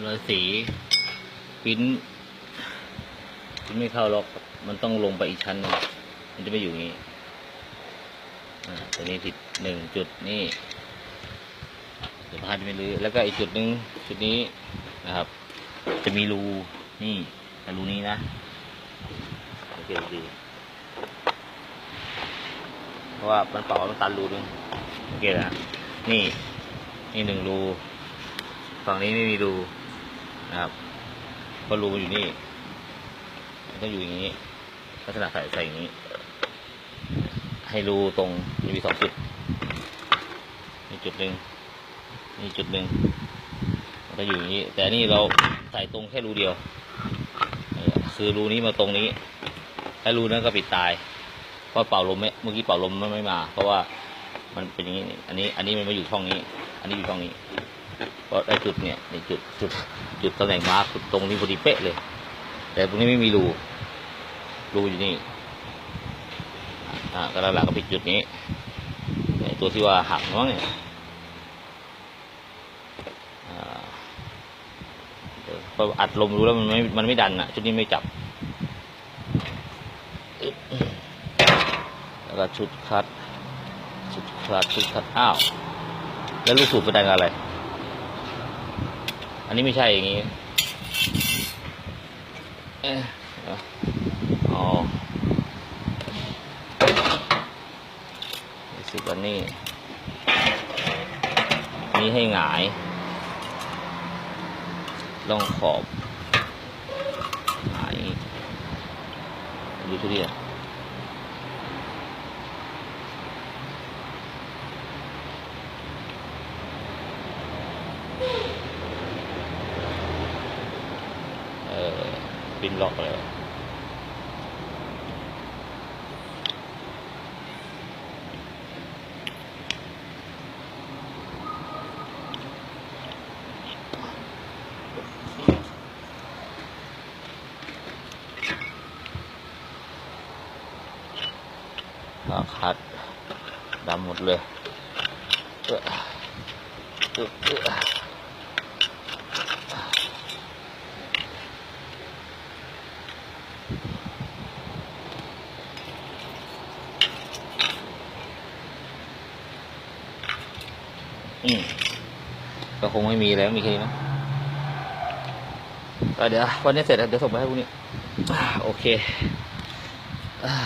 รอยสีปิ้นปิ้นไม่เข้าล็อกมันต้องลงไปอีกชั้นนึงมันจะไม่อยู่อย่างนี้อ่าตัวนี้ผิดหนึ่งจุดนี่เดี๋ยวพาจะไม่รื้อแล้วก็อีกจุดหนึ่งจุดนี้นะครับ จะมีรูนี่แต่รูนี้นะโอเคดีเพราะว่ามันเป่ามันตันรูนึงโอเคนะนี่นี่หนึ่งรูฝั่งนี้ไม่มีรู นะครับเพราะรูมันอยู่นี่มันต้องอยู่อย่างนี้ ลักษณะใส่ใส่อย่างนี้ ให้รูตรงมีสองจุดนี่จุดหนึ่งนี่จุดหนึ่งมันก็อยู่อย่างนี้ แต่นี่เราใส่ตรงแค่รูเดียว คือรูนี้มาตรงนี้ถ้ารูนั้นก็ปิดตายเพราะเป่าลมไม่เมื่อกี้เป่าลมมันไม่มา เพราะว่ามันเป็นอย่างนี้ อันนี้ อันนี้มันมาอยู่ช่องนี้ อันนี้อยู่ช่องนี้ เพราะไอ้จุดเนี่ยนี่จุดจุดจุดตำแหน่งมาร์คตรงนี้พอดีเป๊ะเลย แต่ตรงนี้ไม่มีรูรูอยู่นี่อ่าก็แล้วหลังก็ปิดจุดนี้ไอตัวที่ว่าหักมั้งเนี่ยพออัดลมรู้แล้วมันไม่มันไม่ดันอะ ชุดนี้ไม่จับ แล้วก็ชุดคัด ชุดคัดชุดคัดอ้าว แล้วลูกสูบแสดงอะไร อันนี้ไม่ใช่อย่างนี้เอ๊ะอ๋อสึกว่านี่นี่ให้หงายลองขอบหงายดูทุเรียน ออปิ้นล็อกเลยก็คัดดำหมดเลยเออเออ อืมก็คงไม่มีแล้วมีแค่นี้นะเดี๋ยววันนี้เสร็จแล้วเดี๋ยวส่งไปให้พวกนี้ โอเคอ่า